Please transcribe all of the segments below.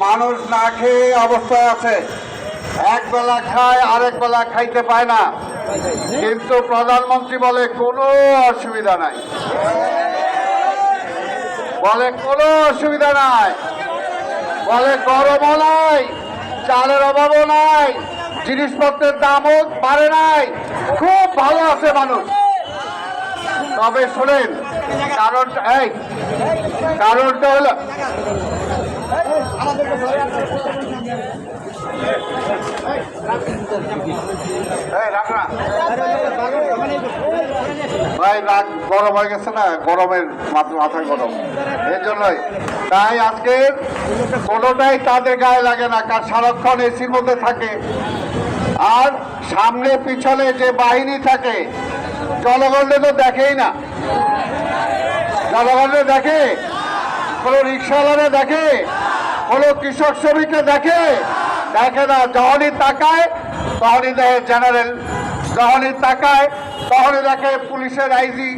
মানুষ না খেয়ে অবস্থায় আছে। এক বেলা খায়, আরেক বেলা খাইতে পায় না। কিন্তু প্রধানমন্ত্রী বলে, কোনো অসুবিধা নাই। বলে, কোনো অসুবিধা নাই। বলে, গরমও নাই, চালের অভাবও নাই, জিনিসপত্রের দামও বাড়ে নাই। খুব ভালো আছে মানুষ। তবে শোনেন কারণটা কারণটা হলো। ভাই রাগ গরম হয়ে গেছে না, গরমের মাথা মাথায় গরম। এর জন্যই। তাই আজকে কোনোটাই তাদের গায়ে লাগে না কার সারাক্ষণ এসির মধ্যে থাকে। আর সামনে পিছনে যে বাহিনী থাকে জনগণে তো দেখেই না। জনগণে দেখে, কোনো রিক্সাওয়ালারে দেখে, কোনো কৃষক শ্রমিককে দেখে দেখে না, যখনই তাকায়, তখনই দেখে জেনারেল, যখনই তাকায়, তখনই দেখে পুলিশের আইজি,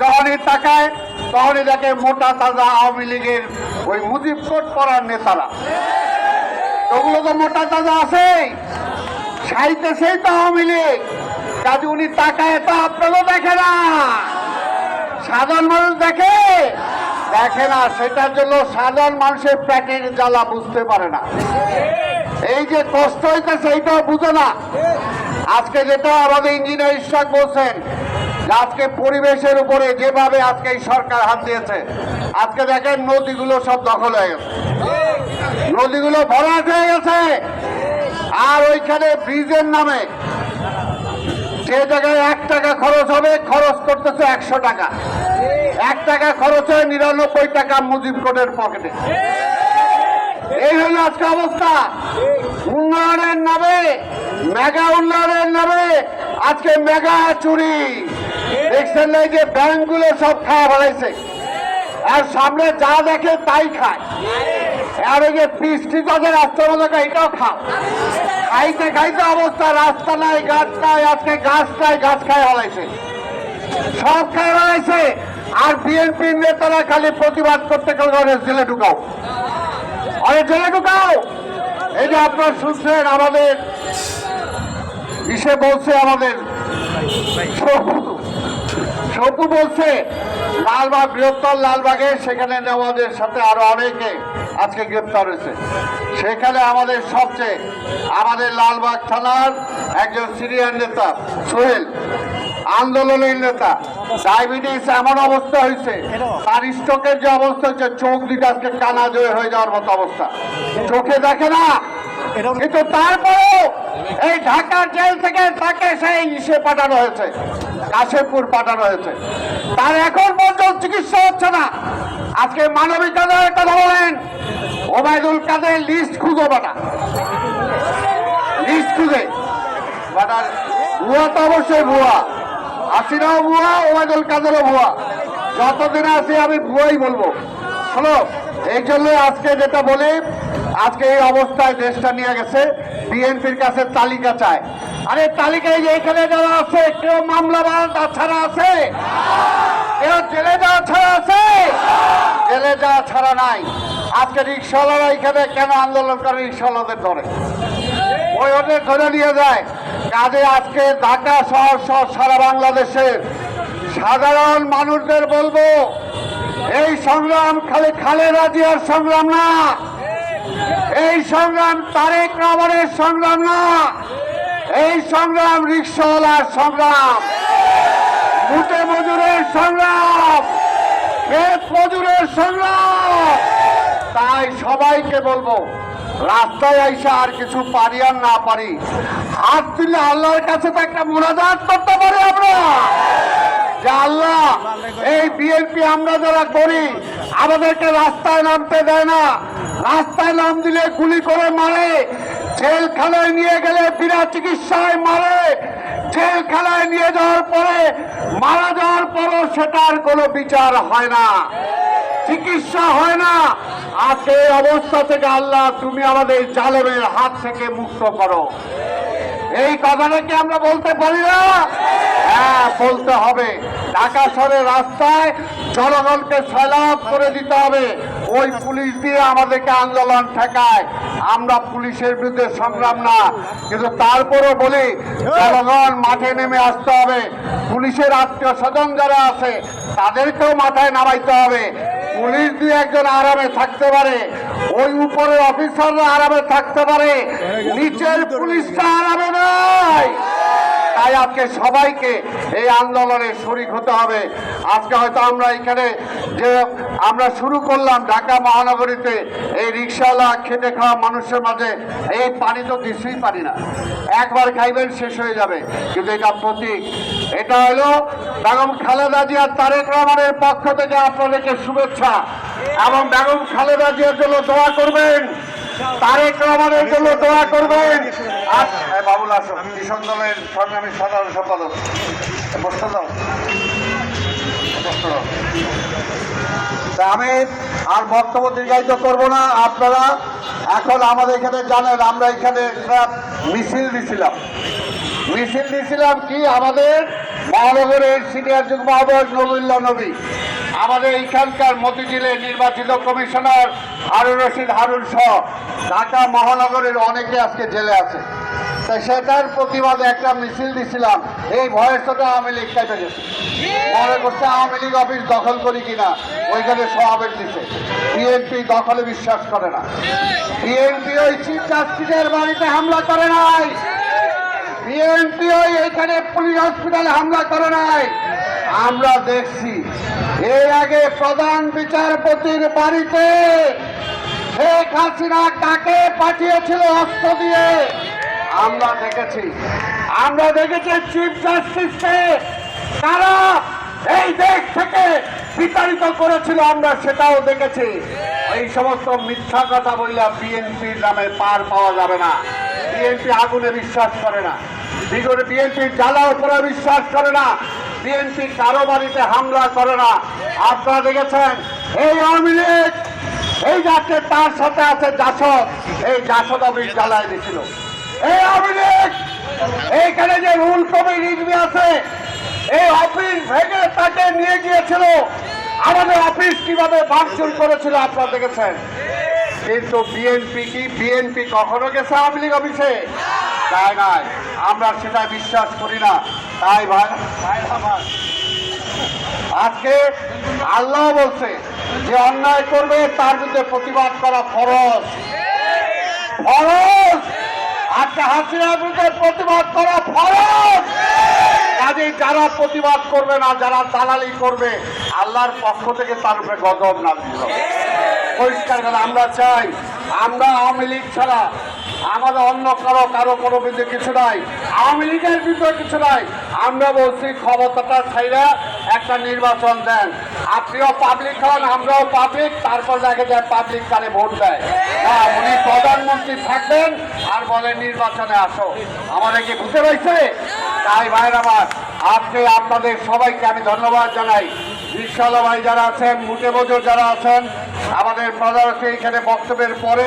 যখনই তাকায়, তখনই দেখে মোটা তাজা আওয়ামী লীগের ওই মুজিব কোট করার নেতারা। ওগুলো তো মোটা তাজা আছেই। সাইতে সেই তো আওয়ামী লীগ। কাজে উনি তাকায়, তো আপনারও দেখে না। সাধারণ মানুষ দেখে? দেখে না, সেটার জন্য সাধারণ মানুষের প্যাকেট জ্বালা বুঝতে পারে না। এই যে কষ্ট হইতেছে, এইটাও বুঝে না। আজকে যেটা আমাদের ইঞ্জিনিয়ার ইশাক বলছেন আজকে পরিবেশের উপরে যেভাবে আজকে এই সরকার হাত দিয়েছে, আজকে দেখেন নদীগুলো সব দখল হয়ে গেছে। নদীগুলো ভরাট হয়ে গেছে। আর ওইখানে ব্রিজের নামে যে জায়গায় এক টাকা খরচ হবে, খরচ করতেছে একশো টাকা। এক টাকা খরচ হয় নিরানব্বই টাকা মুজিব কোটের পকেটে। এই হলো আজকে অবস্থা। উন্নয়নের নামে, মেগা উন্নয়নের নামে আজকে মেগা চুরি। দেখছেন না যে ব্যাংকগুলো সব খাওয়া ফেলাইছে আর সামনে যা দেখে তাই খায়। আর ওই যে বৃষ্টি তাদের রাস্তার মধ্যে এটাও খাও খাইতে খাইতে অবস্থা, রাস্তা নাই, গাছ নাই, আজকে গাছ নাই, গাছ খায় হলাইছে সব খায় হলাইছে আর বিএনপির নেতারা খালি প্রতিবাদ করতে গেলে জেলে ঢুকাও। আরে জেলে ঢুকাও! এই যে আপনার শুনছেন আমাদের, ইসে বলছে আমাদের সপু বলছে, লালবাগ, বৃহত্তর লালবাগে, সেখানে আমাদের সাথে আরও অনেকে আজকে গ্রেপ্তার হয়েছে। সেখানে আমাদের সবচেয়ে, আমাদের লালবাগ থানার একজন সিনিয়র নেতা, সোহেল, আন্দোলনের নেতা, ডায়াবেটিস এমন অবস্থা হয়েছে, তার স্ট্রোকের যে অবস্থা হচ্ছে চোখ দুটো আজকে কানা জয় হয়ে যাওয়ার মতো অবস্থা। চোখে দেখে না, কিন্তু তারপরেও এই ঢাকার জেল থেকে তাকে সেই ইসে পাঠানো হয়েছে কাশেপুর পাঠানো হয়েছে। তার এখন পর্যন্ত চিকিৎসা হচ্ছে না। আজকে মানবিকতার কথা বলেন ওবায়দুল কাদের লিস্ট খুঁজো বাটা। লিস্ট খুঁজে। বাটার ভুয়া তো অবশ্যই ভুয়া। আসিরাও ভুয়া, ওবায়দুল কাদেরও ভুয়া। যতদিন আছে আমি ভুয়াই বলব। শোনো, এই জন্য আজকে যেটা বলি, আজকে এই অবস্থায় দেশটা নিয়ে গেছে, বিএনপির কাছে তালিকা চায় আরে তালিকায় যে এখানে যারা আছে, কেউ মামলাবাদ ছাড়া আছে? কেউ জেলে যাওয়া ছাড়া আছে? জেলে যাওয়া ছাড়া নাই। আজকে রিক্সাওয়ালারা এখানে কেন আন্দোলন করে রিক্সাওয়ালাদের ধরে? ওই ওদের ধরে নিয়ে যায়। কাজে আজকে ঢাকা শহর সহ সারা বাংলাদেশের সাধারণ মানুষদের বলব, এই সংগ্রাম খালি খালেদা জিয়ার সংগ্রাম না। এই সংগ্রাম তারেক রহমানের সংগ্রাম না। এই সংগ্রাম রিক্সাওয়ালার সংগ্রাম। মুটে মজুরের সংগ্রাম ক্ষেত মজুরের সংগ্রাম। তাই সবাইকে বলব, রাস্তায় আইসা আর কিছু পারি আর না পারি, হাত দিলে আল্লাহর কাছে তো একটা মোনাজাত করতে পারি আমরা। যে আল্লাহ, এই বিএনপি আমরা যারা করি, আমাদেরকে রাস্তায় নামতে দেয় না। রাস্তায় নাম দিলে গুলি করে মারে, জেলখানায় নিয়ে গেলে বিনা চিকিৎসায় মারে, জেলখানায় নিয়ে যাওয়ার পরে, মারা যাওয়ার পরও সেটার কোনো বিচার হয় না। চিকিৎসা হয় না। আজকে অবস্থা থেকে আল্লাহ, তুমি আমাদের জালেমের হাত থেকে মুক্ত করো। এই কথাটা কি আমরা বলতে পারি না? হ্যাঁ বলতে হবে। ঢাকা শহরের রাস্তায় জনগণকে সয়লাভ করে দিতে হবে। ওই পুলিশ দিয়ে আমাদেরকে আন্দোলন ঠেকায়। আমরা পুলিশের বিরুদ্ধে সংগ্রাম না, কিন্তু তারপরও বলি, জনগণ মাঠে নেমে আসতে হবে। পুলিশের আত্মীয় স্বজন যারা আছে, তাদেরকেও মাথায় নামাইতে হবে। পুলিশ দিয়ে একজন আরামে থাকতে পারে ওই উপরের অফিসাররা আরামে থাকতে পারে। নিচের পুলিশটা আরামে তাই আজকে সবাইকে এই আন্দোলনে শরিক হতে হবে। আজকে হয়তো আমরা এখানে যে আমরা শুরু করলাম ঢাকা মহানগরীতে এই রিক্সাওয়ালা খেটে খাওয়া মানুষের মাঝে, এই পানি তো কিছুই পারি না। একবার খাইবেন শেষ হয়ে যাবে। কিন্তু এটা প্রতীক। এটা হলো বেগম খালেদা জিয়া তারেক রহমানের পক্ষ থেকে আপনাদেরকে শুভেচ্ছা। এবং বেগম খালেদা জিয়ার জন্য দোয়া করবেন। তারেক রহমানের জন্য দোয়া করবেন। বাবুল আসো, কিষণ দলের সংগ্রামী সাধারণ সম্পাদক। দাও। তা আমি আর বক্তব্য দীর্ঘায়িত করব না। আপনারা এখন আমাদের এখানে জানেন, আমরা এখানে মিছিল দিছিলাম। মিছিল দিছিলাম কি? আমাদের মহানগরের সিনিয়র যুগ্ম আহ্বায়ক নবীল্লা নবী, আমাদের এখানকার মতিঝিলের নির্বাচিত কমিশনার হারুন রশিদ হারুন সহ ঢাকা মহানগরের অনেকে আজকে জেলে আছে। তাই সেটার প্রতিবাদে একটা মিছিল দিছিলাম। এই ভয়েসটা আওয়ামী লীগ কেটে গেছে মনে করছে আওয়ামী লীগ অফিস দখল করি কিনা, ওইখানে সমাবেশ দিছে। বিএনপি দখলে বিশ্বাস করে না। বিএনপি ওই চিফ জাস্টিসের বাড়িতে হামলা করে নাই। বিএনপি ওই এখানে পুলিশ হসপিটালে হামলা করে নাই। আমরা দেখছি, এর আগে প্রধান বিচারপতির বাড়িতে শেখ হাসিনা কাকে পাঠিয়েছিল অস্ত্র দিয়ে? আমরা দেখেছি। আমরা দেখেছি চিফ জাস্টিসকে তারা এই দেশ থেকে বিতাড়িত করেছিল, আমরা সেটাও দেখেছি। এই সমস্ত মিথ্যা কথা বললে বিএনপির নামে পার পাওয়া যাবে না। বিএনপি আগুনে বিশ্বাস করে না। বিগত বিএনপি জ্বালা উপরে বিশ্বাস করে না। বিএনপি কারও বাড়িতে হামলা করে না। আপনারা দেখেছেন, এই আওয়ামী লীগ, এই যাচ্ছে তার সাথে আছে জাসদ। এই জাসদ অফিস জ্বালায় দিছিল। এই আওয়ামী এইখানে যে রুল কবি রিজবি আছে, এই অফিস ভেঙে তাকে নিয়ে গিয়েছিল। আমাদের অফিস কীভাবে ভাঙচুর করেছিল আপনারা দেখেছেন? কিন্তু বিএনপি কি? বিএনপি কখনো গেছে আওয়ামী লীগ অফিসে? তাই নাই আমরা সেটা বিশ্বাস করি না। তাই ভাই আজকে আল্লাহ বলছে যে অন্যায় করবে তার বিরুদ্ধে প্রতিবাদ করা ফরজ। ফরজ! আজকে হাসিনার বিরুদ্ধে প্রতিবাদ করা ফরজ। কাজে যারা প্রতিবাদ করবে না, যারা দালালি করবে, আল্লাহর পক্ষ থেকে তার উপরে গজব না দিল পরিষ্কার করে আমরা চাই, আমরা আওয়ামী লীগ ছাড়া আমাদের অন্য কারও কারও কোনো বিরুদ্ধে কিছু নাই। আওয়ামী লীগের বিরুদ্ধে কিছু নাই। আমরা বলছি, ক্ষমতাটা ছাইরা একটা নির্বাচন দেন। আপনিও পাবলিক হন, আমরাও পাবলিক তারপর দেখা যায় পাবলিক কারে ভোট দেয়। প্রধানমন্ত্রী থাকবেন আর বলেন নির্বাচনে আসো। আমাদের কি বুঝতে পারছে তাই ভাইয়ের আমার, আজকে আপনাদের সবাইকে আমি ধন্যবাদ জানাই। বিশাল ভাই যারা আছেন মুটে যারা আছেন, আমাদের প্রধান এখানে বক্তব্যের পরে